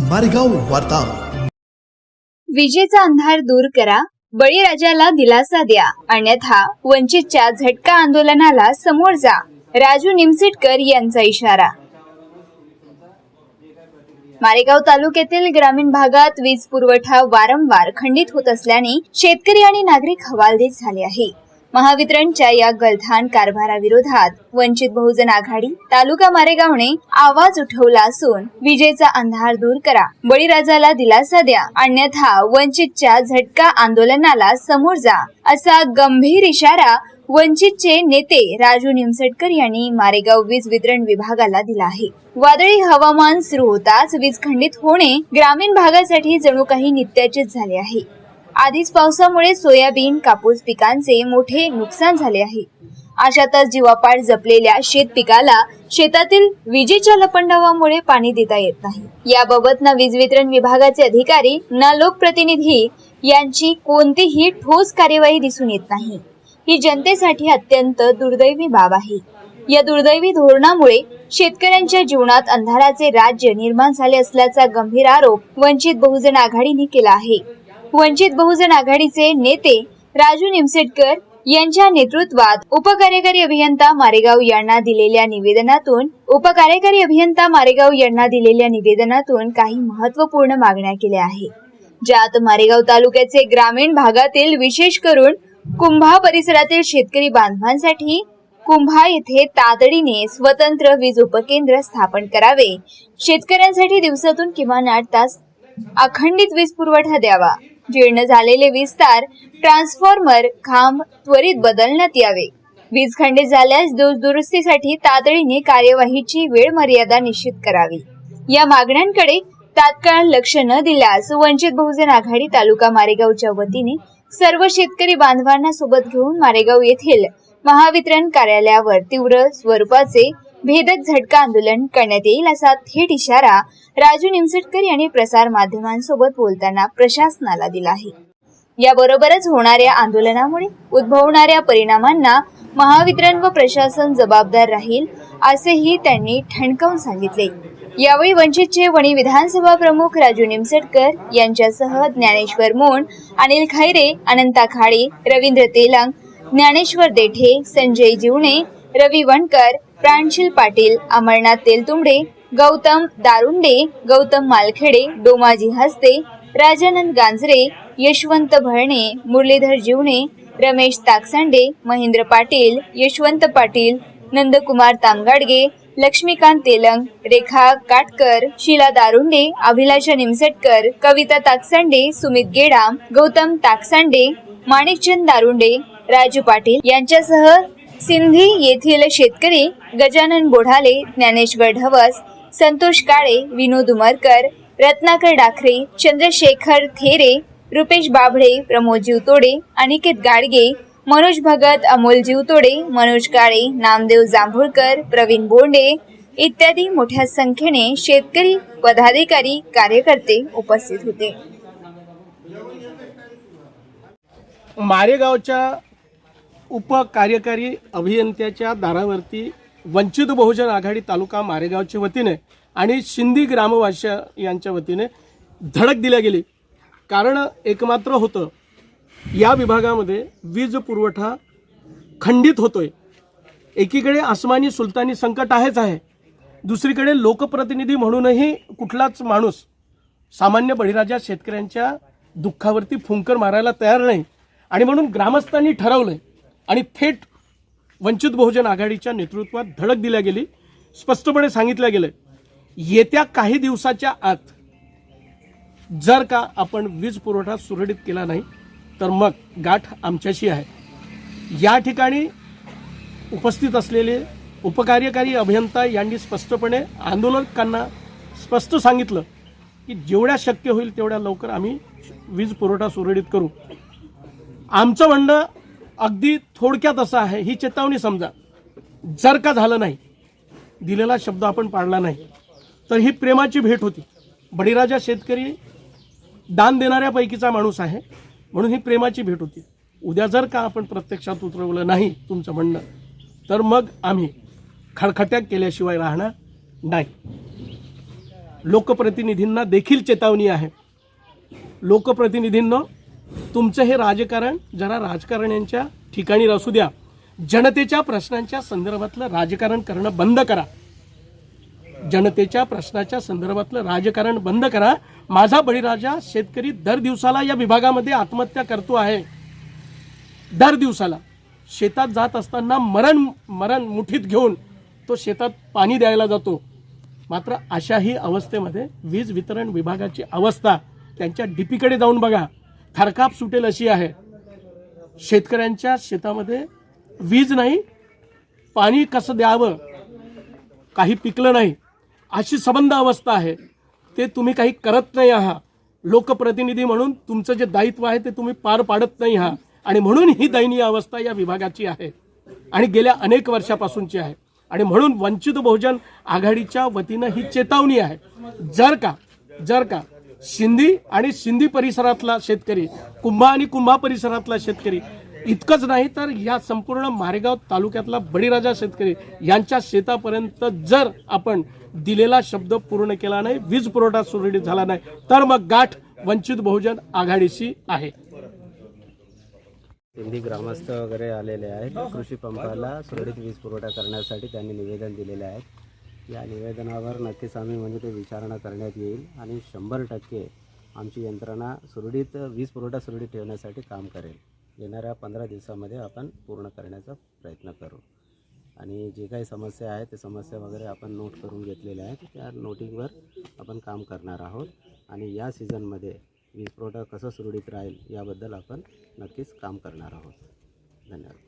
मारेगाव वार्ता. विजेचा अंधार दूर करा बळीराजाला दिलासा द्या. अन्यथा वंचितच्या झटका आंदोलनाला समोर जा. राजू निमसिटकर यांचा इशारा. मारेगाव तालुक्यातील ग्रामीण भागात वीज पुरवठा वारंवार खंडित होत असल्याने शेतकरी आणि नागरिक हवालदिल झाले आहे. महावितरणच्या या गलथान कारभाराविरोधात वंचित बहुजन आघाडी तालुका मारेगावने आवाज उठवला असून विजेचा अंधार दूर करा. बळीराजाला दिलासा द्या. अन्यथा वंचितच्या झटका आंदोलनाला समोर जा असा गंभीर इशारा वंचितचे नेते राजू निमसटकर यांनी मारेगाव वीज वितरण विभागाला दिला आहे. वादळी हवामान सुरू होताच वीज खंडित होणे ग्रामीण भागासाठी जणू काही नित्याचेच झाले आहे. आधीच पावसामुळे सोयाबीन कापूस पिकांचे मोठे नुकसान झाले आहे. अशातच जीवापाड जपलेल्या शेत पिकाला शेतातील विजेच्या लपंडावामुळे पाणी देता येत नाही. याबाबत ना वीज वितरण विभागाचे अधिकारी ना लोकप्रतिनिधी यांची कोणतीही ठोस कार्यवाही दिसून येत नाही. ही जनतेसाठी अत्यंत दुर्दैवी बाब आहे. या दुर्दैवी धोरणामुळे शेतकऱ्यांच्या जीवनात अंधाराचे राज्य निर्माण झाले असल्याचा गंभीर आरोप वंचित बहुजन आघाडीने केला आहे. वंचित बहुजन आघाडीचे नेते राजू निमसेटकर यांच्या नेतृत्वात उपकार्यकारी अभियंता मारेगाव यांना दिलेल्या निवेदनातून उपकार्यकारी अभियंता मारेगाव यांना दिलेल्या निवेदनातून काही महत्त्वपूर्ण मागण्या केल्या आहेत. ज्यात मारेगाव तालुक्याचे ग्रामीण भागातील विशेष करून कुंभा परिसरातील शेतकरी बांधवांसाठी कुंभा येथे तातडीने स्वतंत्र वीज उपकेंद्र स्थापन करावे. शेतकऱ्यांसाठी दिवसातून किमान आठ तास अखंडित वीज पुरवठा द्यावा. जीर्ण झालेले विस्तार ट्रान्सफॉर्मर खांब त्वरित बदलण्यात यावे. वीज खंडित झाल्यास दुरुस्तीसाठी तातडीने कार्यवाहीची वेळ मर्यादा निश्चित करावी. या मागण्यांकडे तात्काळ लक्ष न दिल्यास वंचित बहुजन आघाडी तालुका मारेगावच्या वतीने सर्व शेतकरी बांधवांना सोबत घेऊन मारेगाव येथील महावितरण कार्यालयावर तीव्र स्वरूपाचे भेदक झटका आंदोलन करण्यात येईल असा थेट इशारा राजू निमसटकर यांनी प्रसार माध्यमांसोबत बोलताना प्रशासनाला दिला आहे. याबरोबरच होणाऱ्या आंदोलनामुळे उद्भवणाऱ्या परिणामांना महावितरण व प्रशासन जबाबदार राहील असेही त्यांनी ठणकावून सांगितले. यावेळी वंचितचे वणी विधानसभा प्रमुख राजू निमसटकर यांच्यासह ज्ञानेश्वर मोन अनिल खैरे अनंता खाडे रवींद्र तेलंग ज्ञानेश्वर देठे संजय जीवणे रवी वणकर प्राणशील पाटील अमरनाथ तेलतुंबडे गौतम दारुंडे गौतम मालखेडे डोमाजी हस्ते राजानंद गांजरे यशवंत भरणे मुरलीधर जीवणे रमेश ताकसांडे महेंद्र पाटील यशवंत पाटील नंदकुमार तामगाडगे लक्ष्मीकांत तेलंग रेखा काटकर शीला दारुंडे अभिलाषा निमसटकर कविता ताकसांडे सुमित गेडाम गौतम ताकसांडे माणिकचंद दारुंडे राजू पाटील यांच्यासह सिंधी येथील शेतकरी गजानन बोढाले ज्ञानेश्वर ढवस संतोष काळे विनोद उमरकर रत्नाकर डाखरे चंद्रशेखर थेरे रुपेश बाभडे प्रमोद जीवतोडे अनिकेत गाडगे मनोज भगत अमोल जीवतोडे मनोज काळे नामदेव जांभूळकर प्रवीण बोंडे इत्यादी मोठ्या संख्येने शेतकरी पदाधिकारी कार्यकर्ते उपस्थित होते. मारेगावच्या उपकार्यकारी अभियंत्याच्या दारावरती वंचित बहुजन आघाडी तालुका मारेगावच्या वतीने आणि शिंदी ग्रामवासिया यांच्या वतीने धडक दिल्या गेली. कारण एकमात्र होतं या विभागामध्ये वीज पुरवठा खंडित होतोय. एकीकडे आसमानी सुलतानी संकट आहेच आहे. दुसरीकडे लोकप्रतिनिधी म्हणूनही कुठलाच माणूस सामान्य बळीराजा शेतकऱ्यांच्या दुःखावरती फुंकर मारायला तयार नाही. आणि म्हणून ग्रामस्थांनी ठरवलंय आणि थेट वंचित बहुजन आघाडीच्या नेतृत्वात धडक दिल्या गेली. स्पष्टपणे सांगितलं गेलं येत्या काही दिवसाच्या आत जर का आपण वीज पुरवठा सुरळीत केला नाही तर मग गाठ आमच्याशी आहे. या ठिकाणी उपस्थित असलेले उपकार्यकारी अभियंता यांनी स्पष्टपणे आंदोलकांना स्पष्ट सांगितलं की जेवढ्या शक्य होईल तेवढ्या लवकर आम्ही वीज पुरवठा सुरळीत करू. आमचं म्हणणं अगदी थोडक्यात असं आहे ही चेतावणी समजा. जर का झालं नाही दिलेला शब्द आपण पाळला नाही तर ही प्रेमाची भेट होती. बळीराजा शेतकरी दान देणाऱ्यापैकीचा माणूस आहे म्हणून ही प्रेमाची भेट होती. उद्या जर का आपण प्रत्यक्षात उतरवलं नाही तुमचं म्हणणं तर मग आम्ही खडखट्याक केल्याशिवाय राहणार नाही. लोकप्रतिनिधींना देखील चेतावणी आहे. लोकप्रतिनिधींना तुमचं हे राजकारण जरा राजकारण्यांच्या ठिकाणी असू द्या. जनतेच्या प्रश्नांच्या संदर्भातलं राजकारण करणं बंद करा. जनतेच्या प्रश्नाच्या संदर्भातलं राजकारण बंद करा. माझा बळीराजा शेतकरी दर दिवसाला या विभागामध्ये आत्महत्या करतो आहे. दर दिवसाला. शेतात जात असताना मरण मरण मुठीत घेऊन तो शेतात पाणी द्यायला जातो. मात्र अशाही अवस्थेमध्ये वीज वितरण विभागाची अवस्था त्यांच्या डीपीकडे जाऊन बघा. थरकाप सुटेल अशी आहे. शेतकऱ्यांच्या शेतामध्ये वीज नाही पाणी कसं द्यावं काही पिकलं नाही अशी सबंध अवस्था आहे. ते तुम्ही काही करत नाही आहात. लोकप्रतिनिधी म्हणून तुमचं जे दायित्व आहे ते तुम्ही पार पाडत नाही आहात. आणि म्हणून ही दयनीय अवस्था या विभागाची आहे. आणि गेल्या अनेक वर्षापासूनची आहे. आणि म्हणून वंचित बहुजन आघाडीच्या वतीनं ही चेतावणी आहे. जर का जर का सिंधी आणि सिंधी परिसरातला शेतकरी कुंभा आणि कुंभा परिसरातला शेतकरी. इतकंच नाही तर या संपूर्ण मारेगाव तालुक्यातला बळीराजा शेतकरी यांच्या शेतापर्यंत जर आपण दिलेला शब्द पूर्ण केला नाही वीज पुरवठा सुरळीत झाला नाही तर मग गाठ वंचित बहुजन आघाडीशी आहे. सिंधी ग्रामस्थ वगैरे आलेले आहेत. कृषी पंपाला सुरळीत वीज पुरवठा करण्यासाठी त्यांनी निवेदन दिलेले आहे. या निवेदनावर नक्कीच आम्ही म्हणजे ते विचारणा करण्यात येईल आणि शंभर टक्के आमची यंत्रणा सुरळीत वीज पुरवठा सुरळीत ठेवण्यासाठी काम करेल. येणाऱ्या पंधरा दिवसामध्ये आपण पूर्ण करण्याचा प्रयत्न करू. आणि जे काही समस्या आहेत ते समस्या वगैरे आपण नोट करून घेतलेल्या आहेत त्या नोटिंगवर आपण काम करणार आहोत. आणि या सीझनमध्ये वीज पुरवठा कसा सुरळीत राहील याबद्दल आपण नक्कीच काम करणार आहोत. धन्यवाद.